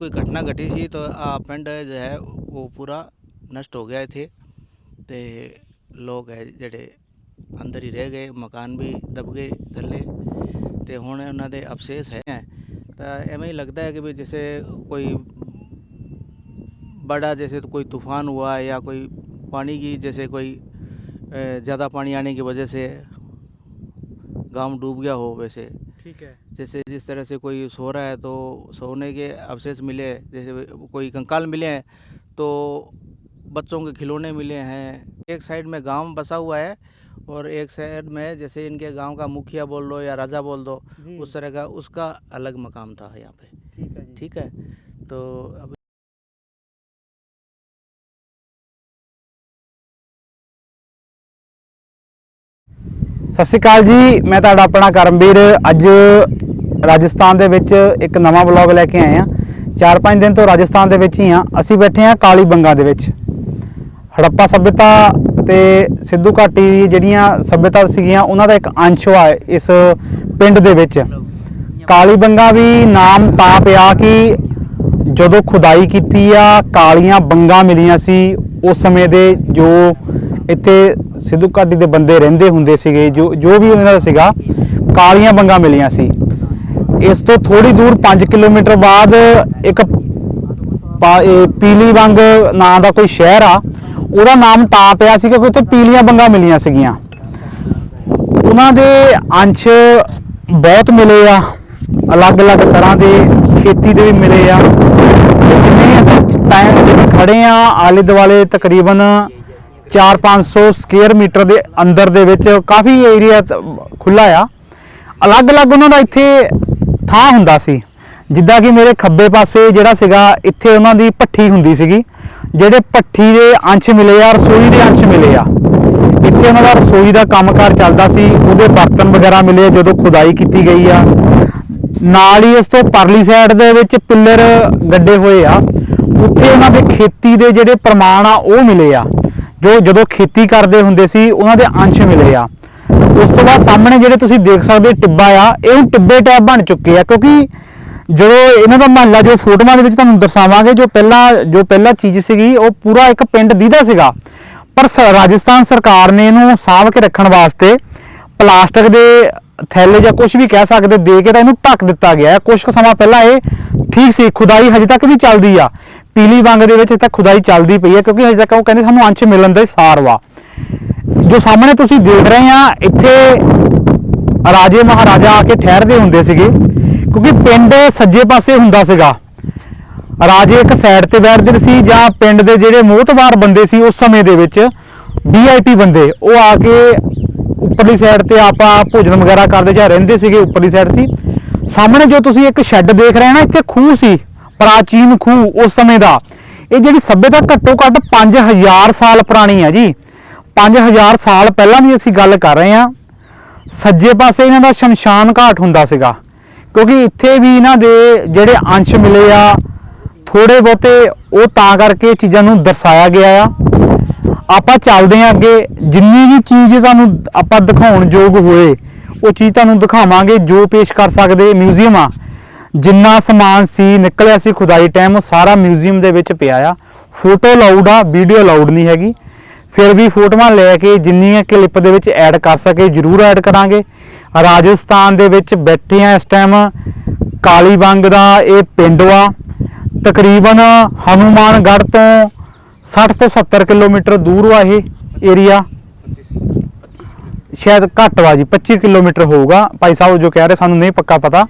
ਕੋਈ ਘਟਨਾ ਘਟੀ ਸੀ ਤਾਂ ਆ ਪਿੰਡ ਜੋ ਹੈ ਉਹ ਪੂਰਾ ਨਸ਼ਟ ਹੋ ਗਿਆ ਇੱਥੇ ਤੇ ਲੋਕ ਹੈ ਜਿਹੜੇ ਅੰਦਰ ਹੀ ਰਹਿ ਗਏ ਮਕਾਨ ਵੀ ਦਬ ਗਏ ਥੱਲੇ ਤੇ ਹੁਣ ਉਹਨਾਂ ਦੇ ਅਵਸ਼ੇਸ਼ ਹੈ ਤਾਂ ਐਵੇਂ ਹੀ लगता है कि भी जैसे कोई बड़ा जैसे तो कोई तूफान हुआ या कोई पानी की जैसे कोई ज़्यादा पानी आने की वजह से गांव डूब गया हो वैसे ठीक है। जैसे जिस तरह से कोई सो रहा है तो सोने के अवशेष मिले जैसे कोई कंकाल मिले हैं तो बच्चों के खिलौने मिले हैं। एक साइड में गाँव बसा हुआ है और एक साइड में जैसे इनके गाँव का मुखिया बोल दो या राजा बोल दो उस तरह का उसका अलग मकाम था यहाँ पे। ठीक है ठीक है? तो अब ਸਤਿ ਸ਼੍ਰੀ ਅਕਾਲ ਜੀ, ਮੈਂ ਤੁਹਾਡਾ ਆਪਣਾ ਕਰਮਵੀਰ ਅੱਜ ਰਾਜਸਥਾਨ ਦੇ ਵਿੱਚ ਇੱਕ ਨਵਾਂ ਵਲੌਗ ਲੈ ਕੇ ਆਏ ਆ 4-5 ਦਿਨ ਤੋਂ ਰਾਜਸਥਾਨ ਦੇ ਵਿੱਚ ਹੀ ਆ ਅਸੀਂ ਬੈਠੇ ਆ ਕਾਲੀ ਬੰਗਾ ਦੇ ਵਿੱਚ। ਹੜੱਪਾ ਸਭਿਅਤਾ ਤੇ ਸਿੱਧੂ ਘਾਟੀ ਦੀ ਜਿਹੜੀਆਂ ਸਭਿਅਤਾ ਸੀਗੀਆਂ, ਉਹਨਾਂ ਦਾ ਇੱਕ ਅੰਸ਼ ਆ ਇਸ ਪਿੰਡ ਦੇ ਵਿੱਚ। ਕਾਲੀ ਬੰਗਾ ਵੀ ਨਾਮ ਤਾਂ ਪਿਆ ਕਿ ਜਦੋਂ ਖੁਦਾਈ ਕੀਤੀ ਆ, ਕਾਲੀਆਂ ਬੰਗਾ ਮਿਲੀਆਂ ਸੀ, ਉਸ ਸਮੇਂ ਦੇ ਜੋ ਇੱਥੇ ਸਿੱਧੂ ਘਾਟੀ ਦੇ ਬੰਦੇ ਰਹਿੰਦੇ ਹੁੰਦੇ ਸੀਗੇ, ਜੋ ਜੋ ਵੀ ਉਹਨਾਂ ਦਾ ਸੀਗਾ, ਕਾਲੀਆਂ ਬੰਗਾ ਮਿਲੀਆਂ ਸੀ। ਇਸ ਤੋਂ ਥੋੜੀ ਦੂਰ 5 ਕਿਲੋਮੀਟਰ ਬਾਅਦ ਇੱਕ ਪਾ- ਪੀਲੀ ਬੰਗ ਨਾਂ ਦਾ ਕੋਈ ਸ਼ਹਿਰ ਆ, ਉਹਦਾ ਨਾਮ ਤਾਂ ਪਿਆ ਸੀ ਕਿਉਂਕਿ ਉੱਥੇ ਪੀਲੀਆਂ ਬੰਗਾ ਮਿਲੀਆਂ ਸੀਗੀਆਂ। ਉਹਨਾਂ ਦੇ ਅੰਸ਼ ਬਹੁਤ ਮਿਲੇ ਆ, ਅਲੱਗ-ਅਲੱਗ ਤਰ੍ਹਾਂ ਦੇ ਖੇਤੀ ਦੇ ਵੀ ਮਿਲੇ ਆ। ਜਿੰਨੇ ਅਸੀਂ ਟਾਈਮ ਦੇ ਵਿੱਚ ਖੜੇ ਆ ਆਲੇ ਦੁਆਲੇ ਤਕਰੀਬਨ 4-500 ਸਕੁਅਰ ਮੀਟਰ ਦੇ ਅੰਦਰ ਦੇ ਵਿੱਚ ਕਾਫੀ ਏਰੀਆ ਖੁੱਲਾ ਆ। ਅਲੱਗ-ਅਲੱਗ ਉਹਨਾਂ ਦਾ ਇੱਥੇ ਥਾਂ ਹੁੰਦਾ ਸੀ। ਜਿੱਦਾਂ ਕਿ ਮੇਰੇ ਖੱਬੇ ਪਾਸੇ ਜਿਹੜਾ ਸੀਗਾ, ਇੱਥੇ ਉਹਨਾਂ ਦੀ ਭੱਠੀ ਹੁੰਦੀ ਸੀਗੀ, ਜਿਹੜੇ ਭੱਠੀ ਦੇ ਅੰਸ਼ ਮਿਲੇ ਆ, ਰਸੋਈ ਦੇ ਅੰਸ਼ ਮਿਲੇ ਆ। ਇੱਥੇ ਉਹਨਾਂ ਦਾ ਰਸੋਈ ਦਾ ਕੰਮਕਾਰ ਚੱਲਦਾ ਸੀ, ਉਹਦੇ ਬਰਤਨ ਵਗੈਰਾ ਮਿਲੇ ਜਦੋਂ ਖੁਦਾਈ ਕੀਤੀ ਗਈ ਆ। ਨਾਲ ਹੀ ਇਸ ਤੋਂ ਪਰਲੀ ਸਾਈਡ ਦੇ ਵਿੱਚ ਪਿੱਲਰ ਗੱਡੇ ਹੋਏ ਆ। ਉੱਥੇ ਉਹਨਾਂ ਦੇ ਖੇਤੀ ਦੇ ਜਿਹੜੇ ਪ੍ਰਮਾਣ ਆ, ਉਹ ਮਿਲੇ ਆ। ਜੋ ਜਦੋਂ ਖੇਤੀ ਕਰਦੇ ਹੁੰਦੇ ਸੀ, ਉਹਨਾਂ ਦੇ ਅੰਸ਼ ਮਿਲੇ ਆ। ਉਸ ਤੋਂ ਬਾਅਦ ਸਾਹਮਣੇ ਜਿਹੜੇ ਤੁਸੀਂ ਦੇਖ ਸਕਦੇ ਟਿੱਬਾ ਆ, ਇਹ ਹੁਣ ਟਿੱਬੇ ਟੈਬ ਬਣ ਚੁੱਕੇ ਆ, ਕਿਉਂਕਿ ਜਦੋਂ ਇਹਨਾਂ ਦਾ ਮਹੱਲਾ, ਜੋ ਫੋਟੋਆਂ ਦੇ ਵਿੱਚ ਤੁਹਾਨੂੰ ਦਰਸਾਵਾਂਗੇ, ਜੋ ਪਹਿਲਾਂ ਜੋ ਪਹਿਲਾਂ ਚੀਜ਼ ਸੀਗੀ, ਉਹ ਪੂਰਾ ਇੱਕ ਪਿੰਡ ਦੀਦਾ ਸੀਗਾ। ਪਰ ਸ- ਰਾਜਸਥਾਨ ਸਰਕਾਰ ਨੇ ਇਹਨੂੰ ਸਾਂਭ ਕੇ ਰੱਖਣ ਵਾਸਤੇ ਪਲਾਸਟਿਕ ਦੇ ਥੈਲੇ ਜਾਂ ਕੁਝ ਵੀ ਕਹਿ ਸਕਦੇ, ਦੇ ਕੇ ਤਾਂ ਇਹਨੂੰ ਢੱਕ ਦਿੱਤਾ ਗਿਆ ਹੈ। ਕੁਝ ਕੁ ਸਮਾਂ ਪਹਿਲਾਂ ਇਹ ਠੀਕ ਸੀ, ਖੁਦਾਈ ਹਜੇ ਤੱਕ ਵੀ ਚੱਲਦੀ ਆ। ਪੀਲੀ ਬੰਗ ਦੇ ਵਿੱਚ ਹਜੇ ਤੱਕ ਖੁਦਾਈ ਚੱਲਦੀ ਪਈ ਹੈ, ਕਿਉਂਕਿ ਹਜੇ ਤੱਕ ਉਹ ਕਹਿੰਦੇ ਸਾਨੂੰ ਅੰਸ਼ ਮਿਲਣ ਦਾ ਸਾਰ ਵਾ ਜੋ ਸਾਹਮਣੇ ਤੁਸੀਂ ਦੇਖ ਰਹੇ ਆ ਇੱਥੇ ਰਾਜੇ ਮਹਾਰਾਜਾ ਆ ਕੇ ਠਹਿਰਦੇ ਹੁੰਦੇ ਸੀਗੇ, ਕਿਉਂਕਿ ਪਿੰਡ ਸੱਜੇ ਪਾਸੇ ਹੁੰਦਾ ਸੀਗਾ। ਰਾਜੇ ਇੱਕ ਸਾਈਡ ਤੇ ਬੈਠਦੇ ਸੀ ਜਾਂ ਪਿੰਡ ਦੇ ਜਿਹੜੇ ਮੋਹਤਬਾਰ ਬੰਦੇ ਸੀ, ਉਸ ਸਮੇਂ ਦੇ ਵਿੱਚ ਵੀਆਈਪੀ ਬੰਦੇ, ਉਹ ਆ ਕੇ ਉੱਪਰਲੀ ਸਾਈਡ ਤੇ ਆਪਾਂ ਭੋਜਨ ਵਗੈਰਾ ਕਰਦੇ ਜਾਂ ਰਹਿੰਦੇ ਸੀਗੇ, ਉੱਪਰਲੀ ਸਾਈਡ ਸੀ। ਸਾਹਮਣੇ ਜੋ ਤੁਸੀਂ ਇੱਕ ਸ਼ੈੱਡ ਦੇਖ ਰਹੇ ਨਾ, ਇੱਥੇ ਖੂਹ ਸੀ। ਪ੍ਰਾਚੀਨ ਖੂਹ ਉਸ ਸਮੇਂ ਦਾ। ਇਹ ਜਿਹੜੀ ਸੱਭਿਅਤਾ ਘੱਟੋ ਘੱਟ 5000 ਸਾਲ ਪੁਰਾਣੀ ਹੈ ਜੀ। 5000 ਸਾਲ ਪਹਿਲਾਂ ਦੀ ਅਸੀਂ ਗੱਲ ਕਰ ਰਹੇ ਹਾਂ। ਸੱਜੇ ਪਾਸੇ ਇਹਨਾਂ ਦਾ ਸ਼ਮਸ਼ਾਨ ਘਾਟ ਹੁੰਦਾ ਸੀਗਾ। ਕਿਉਂਕਿ ਇੱਥੇ ਵੀ ਇਹਨਾਂ ਦੇ ਜਿਹੜੇ ਅੰਸ਼ ਮਿਲੇ ਆ ਥੋੜੇ ਬਹੁਤੇ ਉਹ ਤਾਂ ਕਰਕੇ ਚੀਜ਼ਾਂ ਨੂੰ ਦਰਸਾਇਆ ਗਿਆ ਆ। ਆਪਾਂ ਚੱਲਦੇ ਹਾਂ ਅੱਗੇ। ਜਿੰਨੀ ਵੀ ਚੀਜ਼ ਸਾਨੂੰ ਆਪਾਂ ਦਿਖਾਉਣ ਯੋਗ ਹੋਏ, ਉਹ ਚੀਜ਼ ਤੁਹਾਨੂੰ ਦਿਖਾਵਾਂਗੇ, ਜੋ ਪੇਸ਼ ਕਰ ਸਕਦੇ ਮਿਊਜ਼ੀਅਮ ਆ। ਜਿੰਨਾ ਸਮਾਨ ਸੀ, ਨਿਕਲਿਆ ਸੀ ਖੁਦਾਈ ਟਾਈਮ ਉਹ ਸਾਰਾ ਮਿਊਜ਼ੀਅਮ ਦੇ ਵਿੱਚ ਪਿਆ ਆ। ਫੋਟੋ ਲਾਊਡ ਆ ਵੀਡੀਓ ਲਾਊਡ ਨਹੀਂ ਹੈਗੀ। ਫਿਰ ਵੀ ਫੋਟੋਆਂ ਲੈ ਕੇ ਜਿੰਨੀਆਂ ਕਲਿੱਪ ਦੇ ਵਿੱਚ ਐਡ ਕਰ ਸਕੇ, ਜਰੂਰ ਐਡ ਕਰਾਂਗੇ। ਰਾਜਸਥਾਨ ਦੇ ਵਿੱਚ ਬੈਠੇ ਆ ਇਸ ਟਾਈਮ ਕਾਲੀਬੰਗ ਦਾ ਇਹ ਪਿੰਡ ਵਾ ਤਕਰੀਬਨ ਹਨੂਮਾਨਗੜ੍ਹ ਤੋਂ 60 ਤੋਂ 70 ਕਿਲੋਮੀਟਰ ਦੂਰ ਵਾ ਇਹ ਏਰੀਆ ਸ਼ਾਇਦ ਘੱਟ ਵਾ ਜੀ 25 ਕਿਲੋਮੀਟਰ ਹੋਊਗਾ। ਭਾਈ ਸਾਹਿਬ ਜੋ ਕਹਿ ਰਹੇ, ਸਾਨੂੰ ਨਹੀਂ ਪੱਕਾ ਪਤਾ।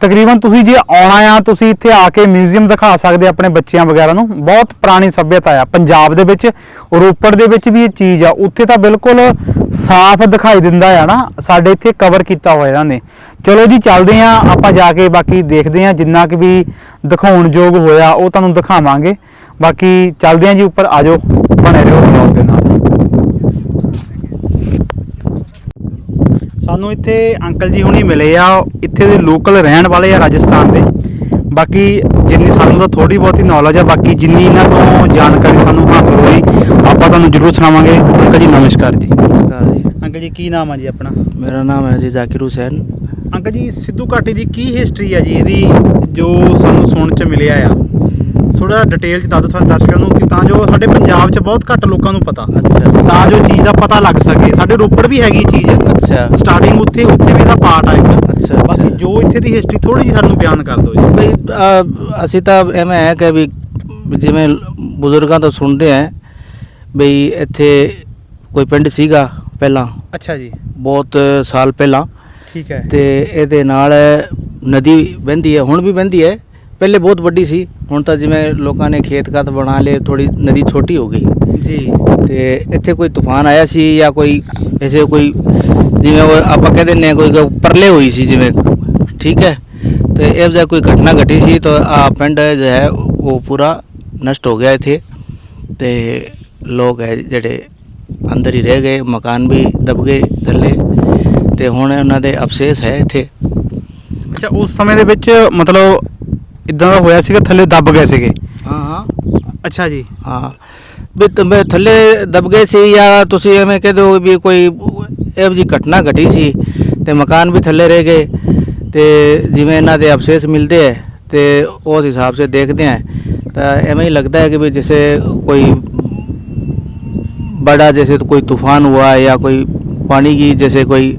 ਤਕਰੀਬਨ ਤੁਸੀਂ ਜੇ ਆਉਣਾ ਆ, ਤੁਸੀਂ ਇੱਥੇ ਆ ਕੇ ਮਿਊਜ਼ੀਅਮ ਦਿਖਾ ਸਕਦੇ ਆਪਣੇ ਬੱਚਿਆਂ ਵਗੈਰਾ ਨੂੰ। ਬਹੁਤ ਪੁਰਾਣੀ ਸੱਭਿਅਤਾ ਆ। ਪੰਜਾਬ ਦੇ ਵਿੱਚ, ਰੋਪੜ ਦੇ ਵਿੱਚ ਵੀ ਇਹ ਚੀਜ਼ ਆ। ਉੱਥੇ ਤਾਂ ਬਿਲਕੁਲ ਸਾਫ਼ ਦਿਖਾਈ ਦਿੰਦਾ ਆ ਨਾ। ਸਾਡੇ ਇੱਥੇ ਕਵਰ ਕੀਤਾ ਹੋਇਆ ਇਹਨਾਂ ਨੇ। ਚਲੋ ਜੀ, ਚੱਲਦੇ ਆ। ਆਪਾਂ ਜਾ ਕੇ ਬਾਕੀ ਦੇਖਦੇ ਆ। ਜਿੰਨਾ ਕਿ ਵੀ ਦਿਖਾਉਣ ਯੋਗ ਹੋਇਆ, ਉਹ ਤੁਹਾਨੂੰ ਦਿਖਾਵਾਂਗੇ। ਬਾਕੀ ਚੱਲਦੇ ਆ ਜੀ ਉੱਪਰ। ਆਜੋ ਬਣੇ ਰਹੋ ਵਲੌਗ ਦੇ ਨਾਲ। ਸਾਨੂੰ ਇੱਥੇ ਅੰਕਲ ਜੀ ਹੁਣੀ ਮਿਲੇ ਆ ਇੱਥੇ ਦੇ ਲੋਕਲ ਰਹਿਣ ਵਾਲੇ ਆ ਰਾਜਸਥਾਨ ਦੇ। ਬਾਕੀ ਜਿੰਨੀ ਸਾਨੂੰ ਤਾਂ ਥੋੜੀ ਬਹੁਤੀ ਨੌਲੇਜ ਆ ਬਾਕੀ ਜਿੰਨੀ ਇਹਨਾਂ ਤੋਂ ਜਾਣਕਾਰੀ ਸਾਨੂੰ ਹਾਸਲ ਹੋਈ ਆਪਾਂ ਤੁਹਾਨੂੰ ਜ਼ਰੂਰ ਸੁਣਾਵਾਂਗੇ। ਅੰਕਲ ਜੀ ਨਮਸਕਾਰ ਜੀ। ਨਮਸਕਾਰ ਜੀ। ਅੰਕਲ ਜੀ ਕੀ ਨਾਮ ਆ ਜੀ ਆਪਣਾ? ਮੇਰਾ ਨਾਮ ਹੈ ਜੀ ਜ਼ਾਕਿਰ ਹੁਸੈਨ। ਅੰਕਲ ਜੀ ਸਿੱਧੂ ਘਾਟੀ ਦੀ ਕੀ ਹਿਸਟਰੀ ਆ ਜੀ ਇਹਦੀ ਜੋ ਸਾਨੂੰ ਸੁਣ ਚ ਮਿਲਿਆ ਆ? ਥੋੜਾ ਡਿਟੇਲ ਚ ਦੱਸ ਦਿਓ ਸਾਡੇ ਦਰਸ਼ਕਾਂ ਨੂੰ ਕਿ ਤਾਂ ਜੋ ਸਾਡੇ ਪੰਜਾਬ ਚ ਬਹੁਤ ਘੱਟ ਲੋਕਾਂ ਨੂੰ ਪਤਾ। ਅੱਛਾ। ਤਾਂ ਜੋ ਚੀਜ਼ ਦਾ ਪਤਾ ਲੱਗ ਸਕੇ। ਸਾਡੇ ਰੋਪੜ ਵੀ ਹੈਗੀ ਚੀਜ਼। ਹੈ ਅੱਛਾ। ਸਟਾਰਟਿੰਗ ਉੱਥੇ ਉੱਥੇ ਵੀ ਦਾ ਪਾਰਟ ਆ ਅੱਛਾ ਬਾਕੀ ਜੋ ਇੱਥੇ ਦੀ ਹਿਸਟਰੀ ਥੋੜੀ ਜਿਹੀ ਸਾਨੂੰ ਬਿਆਨ ਕਰ ਦਿਓ ਜੀ। ਬਈ ਅਸੀਂ ਤਾਂ ਐਵੇਂ ਹੈ ਕਿ ਵੀ ਜਿਵੇਂ ਬਜ਼ੁਰਗਾਂ ਤੋਂ ਸੁਣਦੇ ਆਂ ਬਈ ਇੱਥੇ ਕੋਈ ਪਿੰਡ ਸੀਗਾ ਪਹਿਲਾਂ। ਅੱਛਾ ਜੀ। ਬਹੁਤ ਸਾਲ ਪਹਿਲਾਂ। ਠੀਕ ਹੈ। ਤੇ ਇਹਦੇ ਨਾਲ ਨਦੀ ਵਹਿੰਦੀ ਹੈ ਹੁਣ ਵੀ ਵਹਿੰਦੀ ਹੈ। ਪਹਿਲੇ ਬਹੁਤ ਵੱਡੀ ਸੀ ਹੁਣ ਤਾਂ ਜਿਵੇਂ ਲੋਕਾਂ ਨੇ ਖੇਤ ਖਾਤ ਬਣਾ ਲਏ ਥੋੜੀ ਨਦੀ ਛੋਟੀ ਹੋ ਗਈ। ਜੀ। ਤੇ ਇੱਥੇ ਕੋਈ ਤੂਫਾਨ ਆਇਆ ਸੀ ਜਾਂ ਕੋਈ ਐਸੇ ਕੋਈ ਜਿਵੇਂ ਉਹ ਆਪਾਂ ਕਹਿੰਦੇ ਨੇ ਕੋਈ ਪਰਲੇ ਹੋਈ ਸੀ ਜਿਵੇਂ ਠੀਕ ਹੈ? ਤੇ ਇਹ ਜਿਹਾ ਕੋਈ ਘਟਨਾ ਘਟੀ ਸੀ ਤਾਂ ਆ ਪਿੰਡ ਜੋ ਹੈ ਉਹ ਪੂਰਾ ਨਸ਼ਟ ਹੋ ਗਿਆ ਇੱਥੇ। ਤੇ ਲੋਕ ਹੈ ਜਿਹੜੇ ਅੰਦਰ ਹੀ ਰਹਿ ਗਏ ਮਕਾਨ ਵੀ ਦਬ ਗਏ ਥੱਲੇ। ਤੇ ਹੁਣ ਉਹਨਾਂ ਦੇ ਅਵਸ਼ੇਸ਼ ਹੈ ਇੱਥੇ। ਅੱਛਾ ਉਸ ਸਮੇਂ ਦੇ ਵਿੱਚ ਮਤਲਬ ਇਦਾਂ ਦਾ ਹੋਇਆ ਸੀਗਾ ਥੱਲੇ ਦੱਬ ਗਏ ਸੀਗੇ ਹਾਂ ਹਾਂ ਅੱਛਾ ਜੀ ਹਾਂ ਵੀ ਤੁਮੇ ਥੱਲੇ ਦਬ ਗਏ ਸੀ ਜਾਂ ਤੁਸੀਂ ਐਵੇਂ ਕਹਿ ਦਿਓ ਵੀ ਕੋਈ ਇਹੋ ਜਿਹੀ ਘਟਨਾ ਘਟੀ ਸੀ ਤੇ ਮਕਾਨ ਵੀ ਥੱਲੇ ਰਹਿ ਗਏ ਤੇ ਜਿਵੇਂ ਇਹਨਾਂ ਦੇ ਅਵਸ਼ੇਸ਼ ਮਿਲਦੇ ਹੈ ਤੇ ਉਸ ਹਿਸਾਬ ਸੇ ਦੇਖਦੇ ਹੈ ਤਾਂ ਐਵੇਂ ਹੀ लगता है कि भी जैसे कोई बड़ा जैसे तो कोई तूफान हुआ है या कोई पानी की जैसे कोई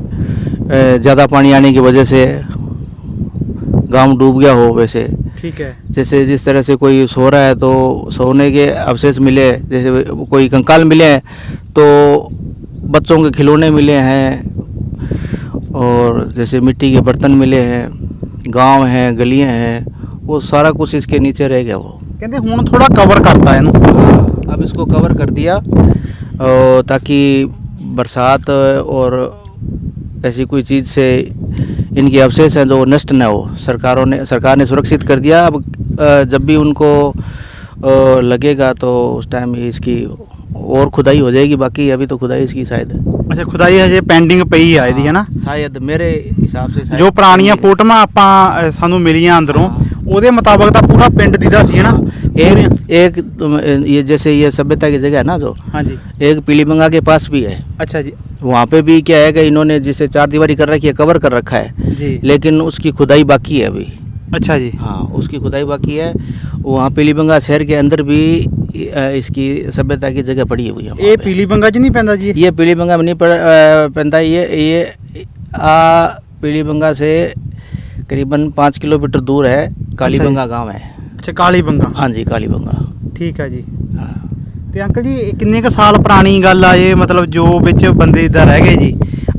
ज़्यादा पानी आने की वजह से गांव डूब गया हो वैसे ठीक है। जैसे जिस तरह से कोई सो रहा है तो सोने के अवशेष मिले जैसे कोई कंकाल मिले हैं तो बच्चों के खिलौने मिले हैं और जैसे मिट्टी के बर्तन मिले हैं गाँव हैं गलियाँ हैं वो सारा कुछ इसके नीचे रह गया वो। कहते हूँ थोड़ा कवर करता है ना? हाँ, अब इसको कवर कर दिया ताकि बरसात और ऐसी कोई चीज़ से इनके अवशेष हैं जो नष्ट न हो सरकारों ने सरकार ने सुरक्षित कर दिया अब अ, जब भी उनको अ, लगेगा तो उस टाइम ही इसकी और खुदाई हो जाएगी बाकी अभी तो खुदाई इसकी शायद ਅੱਛਾ ਖੁਦਾਈ ਹਜੇ ਪੈਂਡਿੰਗ ਪਈ ਆ ਇਹਦੀ ਹੈ ਨਾ शायद मेरे हिसाब से शायद ਜੋ ਪੁਰਾਣੀਆਂ ये- ਫੋਟੋਆਂ ਆਪਾਂ ਅ, ਸਾਨੂੰ ਮਿਲੀਆਂ ਅੰਦਰੋਂ ਹਾਂ। ਉਹਦੇ ਮੁਤਾਬਕ ਤਾਂ ਪੂਰਾ ਪਿੰਡ ਦੀਦਾ ਸੀ ਹੈ ਨਾ एक एक तुम, ये जैसे ये सभ्यता की जगह है ना जो ਹਾਂਜੀ एक पीलीबंगा के पास भी है ਅੱਛਾ ਜੀ वहाँ पे भी क्या है कि इन्होंने जिसे चार दीवारी कर रखी है कवर कर रखा है। जी। लेकिन उसकी खुदाई बाकी है अभी। अच्छा जी। हाँ उसकी खुदाई बाकी है। वहाँ पीलीबंगा शहर के अंदर भी इसकी सभ्यता की जगह पड़ी हुई है ये पीलीबंगा जी नहीं पहनता जी? ये पीलीबंगा में नहीं पहनता ये ये आ पीलीबंगा से करीबन पाँच किलोमीटर दूर है कालीबंगा अच्छा गाँव है। अच्छा कालीबंगा। हाँ जी कालीबंगा। ठीक है जी। हाँ। ਤੇ ਅੰਕਲ ਜੀ ਇਹ ਕਿੰਨੇ ਕ ਸਾਲ ਪੁਰਾਣੀ ਗੱਲ ਆ ਇਹ ਮਤਲਬ ਜੋ ਵਿੱਚ ਬੰਦੇ ਇਦਾਂ ਰਹਿ ਗਏ ਜੀ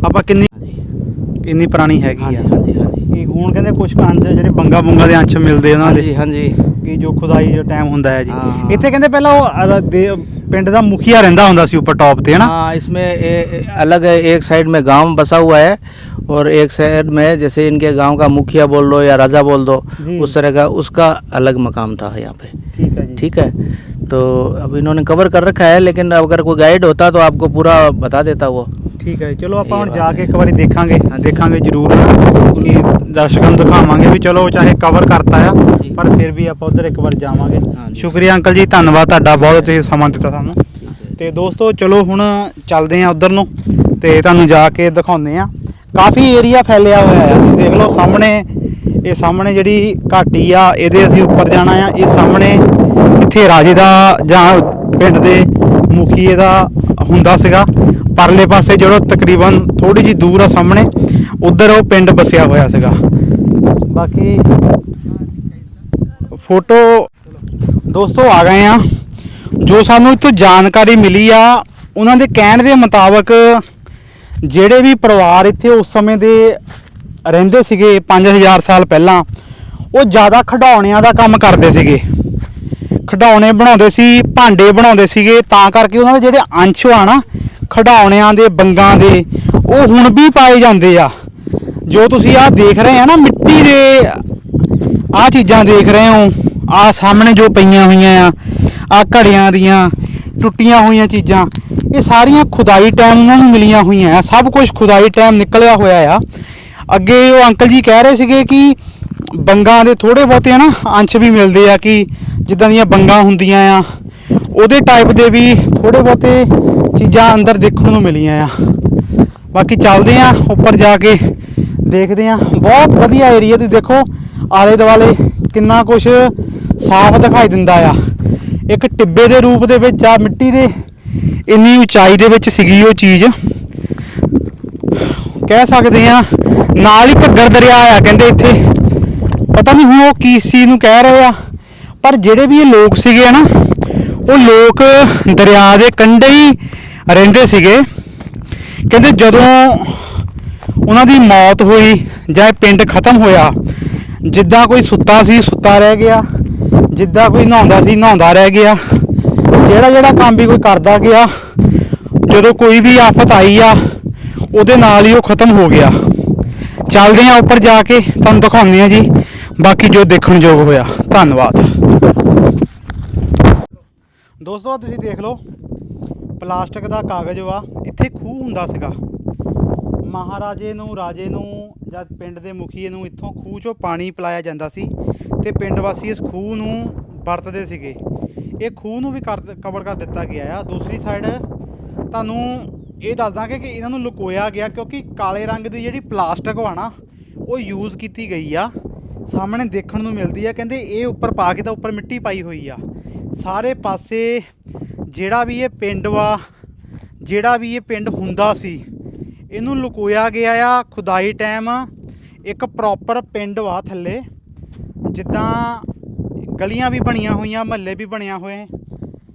ਆਪਾਂ ਕਿੰਨੀ हाँ जी ਕਿੰਨੀ ਪੁਰਾਣੀ ਹੈਗੀ हाँ ਆ जी हाँ जी हाँ जी ਕਿ ਹੁਣ ਕਹਿੰਦੇ ਕੁਝ ਅੰਸ਼ ਜਿਹੜੇ ਬੰਗਾ ਬੁੰਗਾ ਦੇ ਅੰਸ਼ ਮਿਲਦੇ ਉਹਨਾਂ हाँ ਦੇ जी हाँ जी ਕਿ ਜੋ ਖੁਦਾਈ ਜੋ ਟਾਈਮ ਹੁੰਦਾ ਹੈ ਜੀ ਹਾਂ, ਹਾਂ। ਇੱਥੇ ਕਹਿੰਦੇ ਪਹਿਲਾਂ ਉਹ ਅ, ਦੇ- ਪਿੰਡ ਦਾ ਮੁਖੀਆ ਰਹਿੰਦਾ ਹੁੰਦਾ ਸੀ ਉੱਪਰ ਟੌਪ ਤੇ ਹੈ ਨਾ हाँ इसमें ए, ए, अलग है एक साइड में गांव बसा हुआ है और एक साइड में जैसे इनके गांव का मुखिया बोल दो या राजा बोल दो जी। उस तरह का उसका अलग मकाम था यहाँ पे ਠੀਕ ਹੈ ਜੀ ठीक है तो अब इन्होंने कवर कर रखा है लेकिन अगर कोई गाइड होता तो आपको पूरा बता देता वो ਠੀਕ ਹੈ ਚਲੋ ਆਪਾਂ ਇਹ ਹੁਣ ਬਾਤ ਜਾ ਕੇ ਹੈ। ਇੱਕ ਵਾਰੀ ਦੇਖਾਂਗੇ ਹਾਂਜੀ। ਦੇਖਾਂਗੇ ਜ਼ਰੂਰ ਕਿ ਦਰਸ਼ਕਾਂ ਨੂੰ ਦਿਖਾਵਾਂਗੇ ਵੀ ਚਲੋ ਚਾਹੇ ਕਵਰ ਕਰਤਾ ਆ ਜੀ। ਪਰ ਫਿਰ ਵੀ ਆਪਾਂ ਉਧਰ ਇੱਕ ਵਾਰ ਜਾਵਾਂਗੇ ਹਾਂਜੀ। ਸ਼ੁਕਰੀਆ ਅੰਕਲ ਜੀ ਧੰਨਵਾਦ ਤੁਹਾਡਾ ਬਹੁਤ ਤੁਸੀਂ ਸਮਾਂ ਦਿੱਤਾ ਸਾਨੂੰ ठीक है ਤੇ ਦੋਸਤੋ ਚਲੋ ਹੁਣ ਚੱਲਦੇ ਆ ਉਧਰ ਨੂੰ ਤੇ ਤੁਹਾਨੂੰ ਜਾ ਕੇ ਦਿਖਾਉਂਦੇ ਆ ਕਾਫੀ ਏਰੀਆ ਫੈਲਿਆ ਹੋਇਆ ਆ ਤੁਸੀਂ ਦੇਖ ਲਓ ਸਾਹਮਣੇ ਇਹ ਸਾਹਮਣੇ ਜਿਹੜੀ ਘਾਟੀ ਆ, ਇਹਦੇ ਅਸੀਂ ਉੱਪਰ ਜਾਣਾ ਆ। ਇਹ ਸਾਹਮਣੇ ਇੱਥੇ ਰਾਜੇ ਦਾ ਜਾਂ ਪਿੰਡ ਦੇ ਮੁਖੀਏ ਦਾ ਹੁੰਦਾ ਸੀਗਾ। ਪਰਲੇ ਪਾਸੇ ਜਿਹੜਾ ਤਕਰੀਬਨ ਥੋੜੀ ਜੀ ਦੂਰ ਆ ਸਾਹਮਣੇ, ਉਧਰ ਉਹ ਪਿੰਡ ਬਸਿਆ ਹੋਇਆ ਸੀਗਾ। ਬਾਕੀ ਫੋਟੋ ਦੋਸਤੋ ਆ ਗਏ ਆ। ਜੋ ਸਾਨੂੰ ਇੱਥੋਂ ਜਾਣਕਾਰੀ ਮਿਲੀ ਆ, ਉਹਨਾਂ ਦੇ ਕਹਿਣ ਦੇ ਮੁਤਾਬਕ ਜਿਹੜੇ ਵੀ ਪਰਿਵਾਰ ਇੱਥੇ ਉਸ ਸਮੇਂ ਦੇ ਰਹਿੰਦੇ ਸੀਗੇ 5000 ਸਾਲ ਪਹਿਲਾਂ, ਉਹ ਜ਼ਿਆਦਾ ਖਿਡੌਣਿਆਂ ਦਾ ਕੰਮ ਕਰਦੇ ਸੀਗੇ। ਖਿਡੌਣੇ ਬਣਾਉਂਦੇ ਸੀ, ਭਾਂਡੇ ਬਣਾਉਂਦੇ ਸੀਗੇ, ਤਾਂ ਕਰਕੇ ਉਹਨਾਂ ਦੇ ਜਿਹੜੇ ਅੰਸ਼ ਆ ਨਾ, ਖਿਡੌਣਿਆਂ ਦੇ, ਬੰਗਾਂ ਦੇ, ਉਹ ਹੁਣ ਵੀ ਪਾਏ ਜਾਂਦੇ ਆ। ਜੋ ਤੁਸੀਂ ਆਹ ਦੇਖ ਰਹੇ ਆ ਨਾ, ਮਿੱਟੀ ਦੇ ਆ ਚੀਜ਼ਾਂ ਦੇਖ ਰਹੇ ਹੋ ਆ ਸਾਹਮਣੇ ਜੋ ਪਈਆਂ ਹੋਈਆਂ ਆ ਆ ਘੜਿਆਂ ਦੀਆਂ, ਟੁੱਟੀਆਂ ਹੋਈਆਂ ਚੀਜ਼ਾਂ, ਇਹ ਸਾਰੀਆਂ ਖੁਦਾਈ ਟਾਈਮ ਉਹਨਾਂ ਨੂੰ ਮਿਲੀਆਂ ਹੋਈਆਂ ਆ, ਸਭ ਕੁਝ ਖੁਦਾਈ ਟਾਈਮ ਨਿਕਲਿਆ ਹੋਇਆ ਆ। ਅੱਗੇ ਉਹ ਅੰਕਲ ਜੀ ਕਹਿ ਰਹੇ ਸੀਗੇ ਕਿ ਬੰਗਾਂ ਦੇ ਥੋੜੇ ਬਹੁਤੇ ਨਾ ਅੰਸ਼ ਵੀ ਮਿਲਦੇ ਆ ਕਿ ਜਿੱਦਾਂ ਦੀਆਂ ਬੰਗਾਂ ਹੁੰਦੀਆਂ ਆ, ਉਹਦੇ ਟਾਈਪ ਦੇ ਵੀ ਥੋੜੇ ਬਹੁਤੇ ਚੀਜ਼ਾਂ ਅੰਦਰ ਦੇਖਣ ਨੂੰ ਮਿਲੀਆਂ ਆ। ਬਾਕੀ ਚੱਲਦੇ ਆ, ਉੱਪਰ ਜਾ ਕੇ ਦੇਖਦੇ ਆ। ਬਹੁਤ ਵਧੀਆ ਏਰੀਆ ਤੁਸੀਂ ਦੇਖੋ, ਆਲੇ ਦੁਆਲੇ ਕਿੰਨਾ ਕੁਝ ਸਾਫ਼ ਦਿਖਾਈ ਦਿੰਦਾ ਆ। ਇੱਕ ਟਿੱਬੇ ਦੇ ਰੂਪ ਦੇ ਵਿੱਚ ਆ ਮਿੱਟੀ ਦੇ ਇੰਨੀ ਉਚਾਈ ਦੇ ਵਿੱਚ ਸੀਗੀ ਉਹ ਚੀਜ਼। ਕਹਿ ਸਕਦੇ ਆ ਨਾਲ ਹੀ ਘੱਗਰ ਦਰਿਆ ਆ ਕਹਿੰਦੇ ਇੱਥੇ। ਪਤਾ ਨਹੀਂ ਹੁਣ ਉਹ ਕੀ ਸੀ ਨੂੰ ਕਹਿ ਰਹੇ ਆ, ਪਰ ਜਿਹੜੇ ਵੀ ਇਹ ਲੋਕ ਸੀਗੇ ਨਾ ਉਹ ਲੋਕ ਦਰਿਆ ਦੇ ਕੰਢੇ ਹੀ ਰਹਿੰਦੇ ਸੀਗੇ। ਕਹਿੰਦੇ ਜਦੋਂ ਉਹਨਾਂ ਦੀ ਮੌਤ ਹੋਈ ਜਾਂ ਇਹ ਪਿੰਡ ਖਤਮ ਹੋਇਆ, ਜਿੱਦਾਂ ਕੋਈ ਸੁੱਤਾ ਸੀ, ਸੁੱਤਾ ਰਹਿ ਗਿਆ, ਜਿੱਦਾਂ ਕੋਈ ਨਹਾਉਂਦਾ ਸੀ, ਨਹਾਉਂਦਾ ਰਹਿ ਗਿਆ, ਜਿਹੜਾ ਜਿਹੜਾ ਕੰਮ ਵੀ ਕੋਈ ਕਰਦਾ ਗਿਆ, ਜਦੋਂ ਕੋਈ ਵੀ ਆਫਤ ਆਈ ਆ ਉਹਦੇ ਨਾਲ ਹੀ ਉਹ ਖਤਮ ਹੋ ਗਿਆ। ਚੱਲਦੇ ਆ ਉੱਪਰ ਜਾ ਕੇ, ਤੁਹਾਨੂੰ ਦਿਖਾਉਂਦੇ ਆ ਜੀ। ਬਾਕੀ ਜੋ ਦੇਖਣ ਯੋਗ ਹੋਇਆ, ਧੰਨਵਾਦ। ਦੋਸਤੋ ਤੁਸੀਂ ਦੇਖ ਲਓ, ਪਲਾਸਟਿਕ ਦਾ ਕਾਗਜ਼ ਵਾ, ਇੱਥੇ ਖੂਹ ਹੁੰਦਾ ਸੀਗਾ। ਮਹਾਰਾਜੇ ਨੂੰ, ਰਾਜੇ ਨੂੰ, ਜਾਂ ਪਿੰਡ ਦੇ ਮੁਖੀਏ ਨੂੰ ਇੱਥੋਂ ਖੂਹ ਚੋਂ ਪਾਣੀ ਪਿਲਾਇਆ ਜਾਂਦਾ ਸੀ ਤੇ ਪਿੰਡ ਵਾਸੀ ਇਸ ਖੂਹ ਨੂੰ ਵਰਤਦੇ ਸੀਗੇ। ਇਹ ਖੂਹ ਨੂੰ ਵੀ ਕਰ ਕਵਰ ਕਰ ਦਿੱਤਾ ਗਿਆ ਆ। ਦੂਸਰੀ ਸਾਈਡ ਤੁਹਾਨੂੰ ਇਹ ਦੱਸ ਦਾਂਗੇ ਕਿ ਇਹਨਾਂ ਨੂੰ ਲੁਕੋਇਆ ਗਿਆ ਕਿਉਂਕਿ ਕਾਲੇ ਰੰਗ ਦੀ ਜਿਹੜੀ ਪਲਾਸਟਿਕ ਵਾ ਨਾ, ਉਹ ਯੂਜ਼ ਕੀਤੀ ਗਈ ਆ। ਸਾਹਮਣੇ ਦੇਖਣ ਨੂੰ ਮਿਲਦੀ ਆ, ਕਹਿੰਦੇ ਇਹ ਉੱਪਰ ਪਾ ਕੇ ਤਾਂ ਉੱਪਰ ਮਿੱਟੀ ਪਾਈ ਹੋਈ ਆ। ਸਾਰੇ ਪਾਸੇ ਜਿਹੜਾ ਵੀ ਇਹ ਪਿੰਡ ਵਾ, ਜਿਹੜਾ ਵੀ ਇਹ ਪਿੰਡ ਹੁੰਦਾ ਸੀ, ਇਹਨੂੰ ਲੁਕੋਇਆ ਗਿਆ ਆ ਖੁਦਾਈ ਟਾਈਮ। ਇੱਕ ਪ੍ਰੋਪਰ ਪਿੰਡ ਵਾ ਥੱਲੇ, ਜਿੱਦਾਂ ਗਲੀਆਂ ਵੀ ਬਣੀਆਂ ਹੋਈਆਂ, ਮਹੱਲੇ ਵੀ ਬਣਿਆ ਹੋਏ।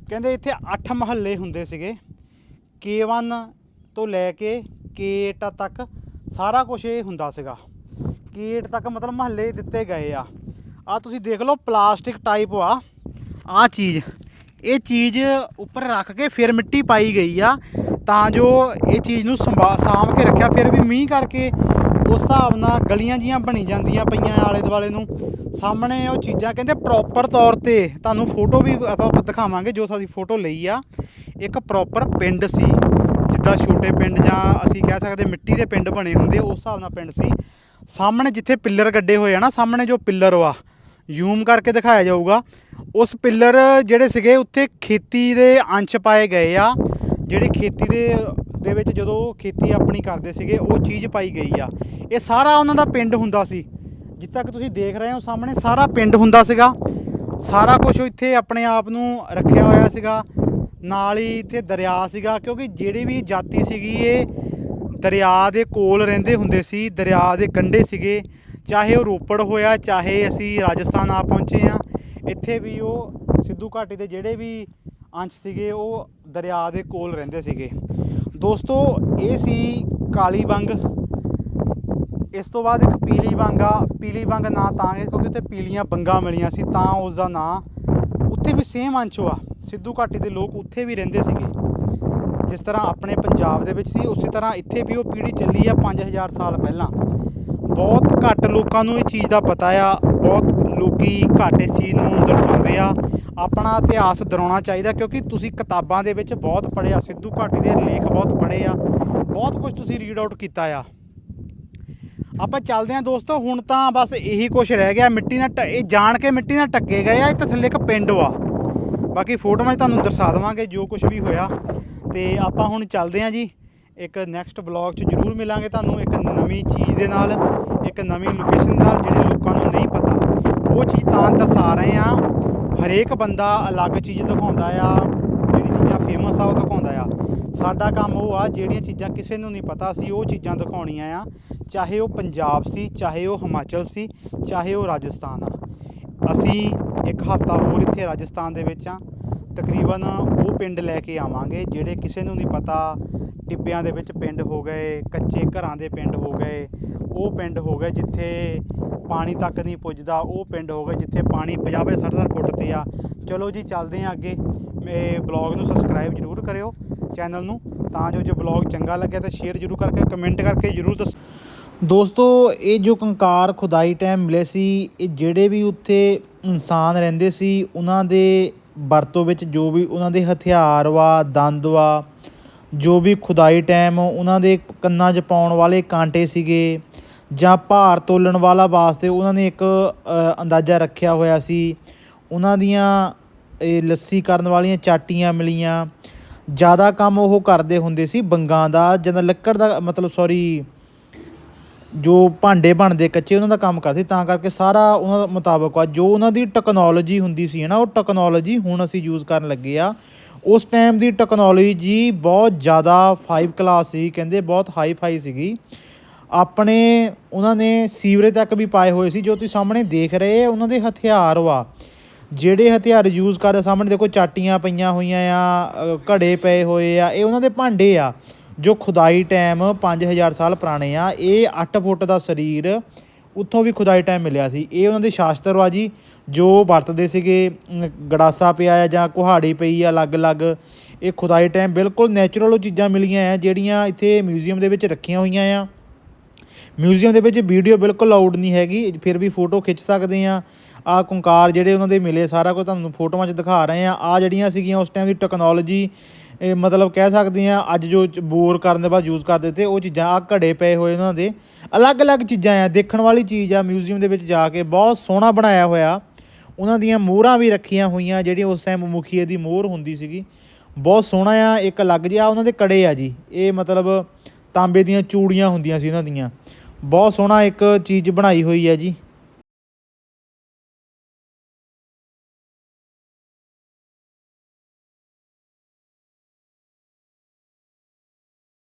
ਕਹਿੰਦੇ ਇੱਥੇ 8 ਮਹੱਲੇ ਹੁੰਦੇ ਸੀਗੇ। K1 ਤੋਂ ਲੈ ਕੇ K8 ਤੱਕ ਸਾਰਾ ਕੁਝ ਇਹ ਹੁੰਦਾ ਸੀਗਾ। K8 ਤੱਕ ਮਤਲਬ ਮਹੱਲੇ ਦਿੱਤੇ ਗਏ ਆ। ਆ ਤੁਸੀਂ ਦੇਖ ਲਓ, ਪਲਾਸਟਿਕ ਟਾਈਪ ਆ। ਆ ਚੀਜ਼, ਇਹ ਚੀਜ਼ ਉੱਪਰ ਰੱਖ ਕੇ ਫਿਰ ਮਿੱਟੀ ਪਾਈ ਗਈ ਆ, ਤਾਂ ਜੋ ਇਹ ਚੀਜ਼ ਨੂੰ ਸੰਭਾ, ਸਾਂਭ ਕੇ ਰੱਖਿਆ। ਫਿਰ ਵੀ ਮੀਂਹ ਕਰਕੇ ਉਸ ਹਿਸਾਬ ਨਾਲ ਗਲੀਆਂ ਜੀਆਂ ਬਣੀ ਜਾਂਦੀਆਂ ਪਈਆਂ ਆਲੇ ਦੁਆਲੇ ਨੂੰ। ਸਾਹਮਣੇ ਉਹ ਚੀਜ਼ਾਂ ਕਹਿੰਦੇ ਪ੍ਰੋਪਰ ਤੌਰ ਤੇ, ਤੁਹਾਨੂੰ ਫੋਟੋ ਵੀ ਆਪਾਂ ਦਿਖਾਵਾਂਗੇ ਜੋ ਸਾਡੀ ਫੋਟੋ ਲਈ ਆ। ਇੱਕ ਪ੍ਰੋਪਰ ਪਿੰਡ ਸੀ। ਜਿੱਦਾਂ ਛੋਟੇ ਪਿੰਡ ਜਾਂ ਅਸੀਂ ਕਹਿ ਸਕਦੇ ਮਿੱਟੀ ਦੇ ਪਿੰਡ ਬਣੇ ਹੁੰਦੇ, ਉਸ ਹਿਸਾਬ ਨਾਲ ਪਿੰਡ ਸੀ। ਸਾਹਮਣੇ ਜਿੱਥੇ ਪਿੱਲਰ ਗੱਡੇ ਹੋਏ ਆ ਨਾ, ਸਾਹਮਣੇ ਜੋ ਪਿੱਲਰ ਵਾ ਜ਼ੂਮ ਕਰਕੇ ਦਿਖਾਇਆ ਜਾਊਗਾ। ਉਸ ਪਿੱਲਰ ਜਿਹੜੇ ਸੀਗੇ, ਉੱਥੇ ਖੇਤੀ ਦੇ ਅੰਸ਼ ਪਾਏ ਗਏ ਆ। ਜਿਹੜੇ ਖੇਤੀ ਦੇ ਦੇ ਵਿੱਚ ਜਦੋਂ ਖੇਤੀ ਆਪਣੀ ਕਰਦੇ ਸੀਗੇ, ਉਹ ਚੀਜ਼ ਪਾਈ ਗਈ ਆ। ਇਹ ਸਾਰਾ ਉਹਨਾਂ ਦਾ ਪਿੰਡ ਹੁੰਦਾ ਸੀ। ਜਿੱਥੇ ਤੱਕ ਤੁਸੀਂ ਦੇਖ ਰਹੇ ਹੋ ਸਾਹਮਣੇ, ਸਾਰਾ ਪਿੰਡ ਹੁੰਦਾ ਸੀਗਾ। ਸਾਰਾ ਕੁਝ ਇੱਥੇ ਆਪਣੇ ਆਪ ਨੂੰ ਰੱਖਿਆ ਹੋਇਆ ਸੀਗਾ। ਨਾਲ ਹੀ ਇੱਥੇ ਦਰਿਆ ਸੀਗਾ, ਕਿਉਂਕਿ ਜਿਹੜੀ ਵੀ ਜਾਤੀ ਸੀਗੀ ਇਹ ਦਰਿਆ ਦੇ ਕੋਲ ਰਹਿੰਦੇ ਹੁੰਦੇ ਸੀ, ਦਰਿਆ ਦੇ ਕੰਢੇ ਸੀਗੇ। ਚਾਹੇ ਉਹ ਰੋਪੜ ਹੋਇਆ, ਚਾਹੇ ਅਸੀਂ ਰਾਜਸਥਾਨ ਆ ਪਹੁੰਚੇ ਆ ਇੱਥੇ ਵੀ ਉਹ ਸਿੱਧੂ ਘਾਟੀ ਦੇ ਜਿਹੜੇ ਵੀ ਅੰਸ਼ ਸੀਗੇ, ਉਹ ਦਰਿਆ ਦੇ ਕੋਲ ਰਹਿੰਦੇ ਸੀਗੇ। ਦੋਸਤੋ, ਇਹ ਸੀ ਕਾਲੀ ਬੰਗ। ਇਸ ਤੋਂ ਬਾਅਦ ਇੱਕ ਪੀਲੀ ਬੰਗ ਆ। ਪੀਲੀ ਬੰਗ ਨਾਂ ਤਾਂ ਕਿਉਂਕਿ ਉੱਥੇ ਪੀਲੀਆਂ ਬੰਗਾਂ ਮਿਲੀਆਂ ਸੀ, ਤਾਂ ਉਸ ਦਾ ਨਾਂ ਉੱਥੇ ਵੀ ਸੇਮ ਅੰਸ਼ ਆ ਸਿੱਧੂ ਘਾਟੀ ਦੇ ਲੋਕ ਉੱਥੇ ਵੀ ਰਹਿੰਦੇ ਸੀਗੇ। ਜਿਸ ਤਰ੍ਹਾਂ ਆਪਣੇ ਪੰਜਾਬ ਦੇ ਵਿੱਚ ਸੀ, ਉਸੇ ਤਰ੍ਹਾਂ ਇੱਥੇ ਵੀ ਉਹ ਪੀੜ੍ਹੀ ਚੱਲੀ ਆ 5000 ਸਾਲ ਪਹਿਲਾਂ। ਬਹੁਤ ਘੱਟ ਲੋਕਾਂ ਨੂੰ ਇਹ ਚੀਜ਼ ਦਾ ਪਤਾ ਆ, ਬਹੁਤ ਲੋਕੀ ਘੱਟ ਇਸ ਚੀਜ਼ ਨੂੰ ਦਰਸਾਉਂਦੇ ਆ। ਆਪਣਾ ਇਤਿਹਾਸ ਦਰਾਉਣਾ ਚਾਹੀਦਾ, ਕਿਉਂਕਿ ਤੁਸੀਂ ਕਿਤਾਬਾਂ ਦੇ ਵਿੱਚ ਬਹੁਤ ਪੜ੍ਹਿਆ ਸਿੱਧੂ ਘਾਟੀ ਦੇ ਲੇਖ ਬਹੁਤ ਪੜ੍ਹੇ ਆ, ਬਹੁਤ ਕੁਝ ਤੁਸੀਂ ਰੀਡ ਆਊਟ ਕੀਤਾ ਆ। ਆਪਾਂ ਚੱਲਦੇ ਹਾਂ ਦੋਸਤੋ, ਹੁਣ ਤਾਂ ਬਸ ਇਹੀ ਕੁਝ ਰਹਿ ਗਿਆ, ਮਿੱਟੀ ਨਾਲ ਢ- ਇਹ ਜਾਣ ਕੇ ਮਿੱਟੀ ਨਾਲ ਟੱਕੇ ਗਏ ਆ, ਇਹ ਤਾਂ ਥੱਲੇ ਇੱਕ ਪਿੰਡ ਆ ਬਾਕੀ ਫੋਟੋਆਂ ਤੁਹਾਨੂੰ ਦਰਸਾ ਦੇਵਾਂਗੇ, ਜੋ ਕੁਝ ਵੀ ਹੋਇਆ। ਤੇ ਆਪਾਂ ਹੁਣ ਚੱਲਦੇ ਹਾਂ ਜੀ। ਇੱਕ ਨੈਕਸਟ ਬਲੌਗ 'ਚ ਜ਼ਰੂਰ ਮਿਲਾਂਗੇ ਤੁਹਾਨੂੰ। ਇੱਕ ਨਵੀਂ ਚੀਜ਼ ਦੇ ਨਾਲ, ਇੱਕ ਨਵੀਂ ਲੋਕੇਸ਼ਨ ਨਾਲ, ਜਿਹੜੇ ਲੋਕਾਂ ਨੂੰ ਨਹੀਂ ਪਤਾ। ਉਹ ਚੀਜ਼ ਤਾਂ ਦਰਸਾ ਰਹੇ ਆ। ਹਰੇਕ ਬੰਦਾ ਅਲੱਗ ਚੀਜ਼ ਦਿਖਾਉਂਦਾ ਆ। ਜਿਹੜੀ ਚੀਜ਼ਾਂ ਫੇਮਸ ਆ, ਉਹ ਦਿਖਾਉਂਦਾ ਆ। ਸਾਡਾ ਕੰਮ ਉਹ ਆ, ਜਿਹੜੀਆਂ ਚੀਜ਼ਾਂ ਕਿਸੇ ਨੂੰ ਨਹੀਂ ਪਤਾ ਸੀ, ਉਹ ਚੀਜ਼ਾਂ ਦਿਖਾਉਣੀਆਂ ਆ। ਚਾਹੇ ਉਹ ਪੰਜਾਬ ਸੀ, ਚਾਹੇ ਉਹ ਹਿਮਾਚਲ ਸੀ, ਚਾਹੇ ਉਹ ਰਾਜਸਥਾਨ ਆ। ਅਸੀਂ ਇੱਕ ਹਫ਼ਤਾ ਹੋਰ ਇੱਥੇ ਰਾਜਸਥਾਨ ਦੇ ਵਿੱਚ ਆ ਤਕਰੀਬਨ ਉਹ ਪਿੰਡ ਲੈ ਕੇ ਆਵਾਂਗੇ, ਜਿਹੜੇ ਕਿਸੇ ਨੂੰ ਨਹੀਂ ਪਤਾ ਟਿੱਬਿਆਂ ਦੇ ਵਿੱਚ ਪਿੰਡ ਹੋ ਗਏ, ਕੱਚੇ ਘਰਾਂ ਦੇ ਪਿੰਡ ਹੋ ਗਏ। ਉਹ ਪਿੰਡ ਹੋ ਗਏ ਜਿੱਥੇ ਪਾਣੀ ਤੱਕ ਨਹੀਂ ਪੁੱਜਦਾ, ਉਹ ਪਿੰਡ ਹੋ ਗਏ ਜਿੱਥੇ ਪਾਣੀ 50 60 ਫੁੱਟ ਤੇ ਆ। ਚਲੋ ਜੀ, ਚੱਲਦੇ ਹਾਂ ਅੱਗੇ। ਇਹ ਬਲੌਗ ਨੂੰ ਸਬਸਕ੍ਰਾਈਬ ਜ਼ਰੂਰ ਕਰਿਓ ਚੈਨਲ ਨੂੰ, ਤਾਂ ਜੋ ਜੇ ਬਲੌਗ ਚੰਗਾ ਲੱਗਿਆ ਤਾਂ ਸ਼ੇਅਰ ਜ਼ਰੂਰ ਕਰਕੇ ਕਮੈਂਟ ਕਰਕੇ ਜ਼ਰੂਰ ਦੱਸ ਦੋਸਤੋ, ਇਹ ਜੋ ਕੰਕਾਰ ਖੁਦਾਈ ਟਾਈਮ ਮਿਲੇ ਸੀ, ਇਹ ਜਿਹੜੇ ਵੀ ਉੱਥੇ ਇਨਸਾਨ ਰਹਿੰਦੇ ਸੀ, ਉਹਨਾਂ ਦੇ ਵਰਤੋਂ ਵਿੱਚ ਜੋ ਵੀ ਉਹਨਾਂ ਦੇ ਹਥਿਆਰ ਵਾ, ਦੰਦ ਵਾ, ਜੋ ਵੀ ਖੁਦਾਈ ਟਾਈਮ ਉਹਨਾਂ ਦੇ ਕੰਨਾਂ 'ਚ ਪਾਉਣ ਵਾਲੇ ਕਾਂਟੇ ਸੀਗੇ ਜਾਂ ਭਾਰ ਤੋਲਣ ਵਾਲਾ ਵਾਸਤੇ ਉਹਨਾਂ ਨੇ ਇੱਕ ਅੰਦਾਜ਼ਾ ਰੱਖਿਆ ਹੋਇਆ ਸੀ। ਉਹਨਾਂ ਦੀਆਂ, ਇਹ, ਲੱਸੀ ਕਰਨ ਵਾਲੀਆਂ ਚਾਟੀਆਂ ਮਿਲੀਆਂ। ਜ਼ਿਆਦਾ ਕੰਮ ਉਹ ਕਰਦੇ ਹੁੰਦੇ ਸੀ, ਬੰਗਾਂ ਦਾ ਜਦੋਂ ਲੱਕੜ ਦਾ, ਮਤਲਬ ਸੌਰੀ ਜੋ ਭਾਂਡੇ ਬਣਦੇ ਕੱਚੇ, ਉਹਨਾਂ ਦਾ ਕੰਮ ਕਰਦੇ, ਤਾਂ ਕਰਕੇ ਸਾਰਾ ਉਹਨਾਂ ਦਾ ਮੁਤਾਬਕ ਆ, ਜੋ ਉਹਨਾਂ ਦੀ ਟੈਕਨੋਲੋਜੀ ਹੁੰਦੀ ਸੀ ਨਾ ਉਹ ਟੈਕਨੋਲੋਜੀ ਹੁਣ ਅਸੀਂ ਯੂਜ਼ ਕਰਨ ਲੱਗੇ ਆ। ਉਸ ਟਾਈਮ ਦੀ ਟੈਕਨੋਲੋਜੀ ਬਹੁਤ ਜ਼ਿਆਦਾ 5 ਕਲਾਸ ਸੀ, ਕਹਿੰਦੇ ਬਹੁਤ ਹਾਈ ਫਾਈ ਸੀਗੀ। ਆਪਣੇ, ਉਹਨਾਂ ਨੇ ਸੀਵਰੇਜ ਤੱਕ ਵੀ ਪਾਏ ਹੋਏ ਸੀ, ਜੋ ਤੁਸੀਂ ਸਾਹਮਣੇ ਦੇਖ ਰਹੇ ਆ ਉਹਨਾਂ ਦੇ ਹਥਿਆਰ ਵਾ। ਜਿਹੜੇ ਹਥਿਆਰ ਯੂਜ਼ ਕਰਦੇ ਸਾਹਮਣੇ ਦੇਖੋ, ਚਾਟੀਆਂ ਪਈਆਂ ਹੋਈਆਂ ਆ ਘੜੇ ਪਏ ਹੋਏ ਆ, ਇਹ ਉਹਨਾਂ ਦੇ ਭਾਂਡੇ ਆ। ਜੋ ਖੁਦਾਈ ਟਾਈਮ 5000 ਸਾਲ ਪੁਰਾਣੇ ਆ, ਇਹ 8 ਫੁੱਟ ਦਾ ਸਰੀਰ ਉੱਥੋਂ ਵੀ ਖੁਦਾਈ ਟਾਈਮ ਮਿਲਿਆ ਸੀ। ਇਹ ਉਹਨਾਂ ਦੇ ਸ਼ਾਸਤਰ ਵਾ ਜੀ, ਜੋ ਵਰਤਦੇ ਸੀਗੇ ਗੜਾਸਾ ਪਿਆ ਆ ਜਾਂ ਕੁਹਾੜੀ ਪਈ ਆ ਅਲੱਗ-ਅਲੱਗ, ਇਹ ਖੁਦਾਈ ਟਾਈਮ ਬਿਲਕੁਲ ਨੈਚੁਰਲ ਉਹ ਚੀਜ਼ਾਂ ਮਿਲੀਆਂ ਆ, ਜਿਹੜੀਆਂ ਇੱਥੇ ਮਿਊਜ਼ੀਅਮ ਦੇ ਵਿੱਚ ਰੱਖੀਆਂ ਹੋਈਆਂ ਆ। ਮਿਊਜ਼ੀਅਮ ਦੇ ਵਿੱਚ ਵੀਡੀਓ ਬਿਲਕੁਲ ਅਲਾਉਡ ਨਹੀਂ ਹੈਗੀ, ਫਿਰ ਵੀ ਫੋਟੋ ਖਿੱਚ ਸਕਦੇ ਆ। ਆ ਕੁੰਕਾਰ ਜਿਹੜੇ ਉਹਨਾਂ ਦੇ ਮਿਲੇ, ਸਾਰਾ ਕੁਝ ਤੁਹਾਨੂੰ ਫੋਟੋਆਂ 'ਚ ਦਿਖਾ ਰਹੇ ਆ। ਆ ਜਿਹੜੀਆਂ ਸੀਗੀਆਂ ਉਸ ਟਾਈਮ ਦੀ ਟੈਕਨੋਲੋਜੀ ਇਹ ਮਤਲਬ ਕਹਿ ਸਕਦੇ ਆ ਅੱਜ ਜੋ ਚ- ਬੋਰ ਕਰਨ ਦੇ ਬਾਅਦ ਯੂਜ਼ ਕਰਦੇ ਤੇ ਉਹ ਚੀਜ਼ਾਂ ਆ ਘੜੇ ਪਏ ਹੋਏ ਉਹਨਾਂ ਦੇ। ਅਲੱਗ-ਅਲੱਗ ਚੀਜ਼ਾਂ ਆ, ਦੇਖਣ ਵਾਲੀ ਚੀਜ਼ ਆ ਮਿਊਜ਼ੀਅਮ ਦੇ ਵਿੱਚ ਜਾ ਕੇ ਬਹੁਤ ਸੋਹਣਾ ਬਣਾਇਆ ਹੋਇਆ। ਉਹਨਾਂ ਦੀਆਂ ਮੋਹਰਾਂ ਵੀ ਰੱਖੀਆਂ ਹੋਈਆਂ, ਜਿਹੜੀ ਉਸ ਟਾਈਮ ਮੁਖੀਏ ਦੀ ਮੋਹਰ ਹੁੰਦੀ ਸੀਗੀ। ਬਹੁਤ ਸੋਹਣਾ ਆ, ਇੱਕ ਅਲੱਗ ਜਿਹਾ ਉਹਨਾਂ ਦੇ ਕੜੇ ਆ ਜੀ। ਇਹ ਮਤਲਬ ਤਾਂਬੇ ਦੀਆਂ ਚੂੜੀਆਂ ਹੁੰਦੀਆਂ ਸੀ ਉਹਨਾਂ ਦੀਆਂ। ਬਹੁਤ ਸੋਹਣਾ ਇੱਕ ਚੀਜ਼ ਬਣਾਈ ਹੋਈ ਹੈ ਜੀ।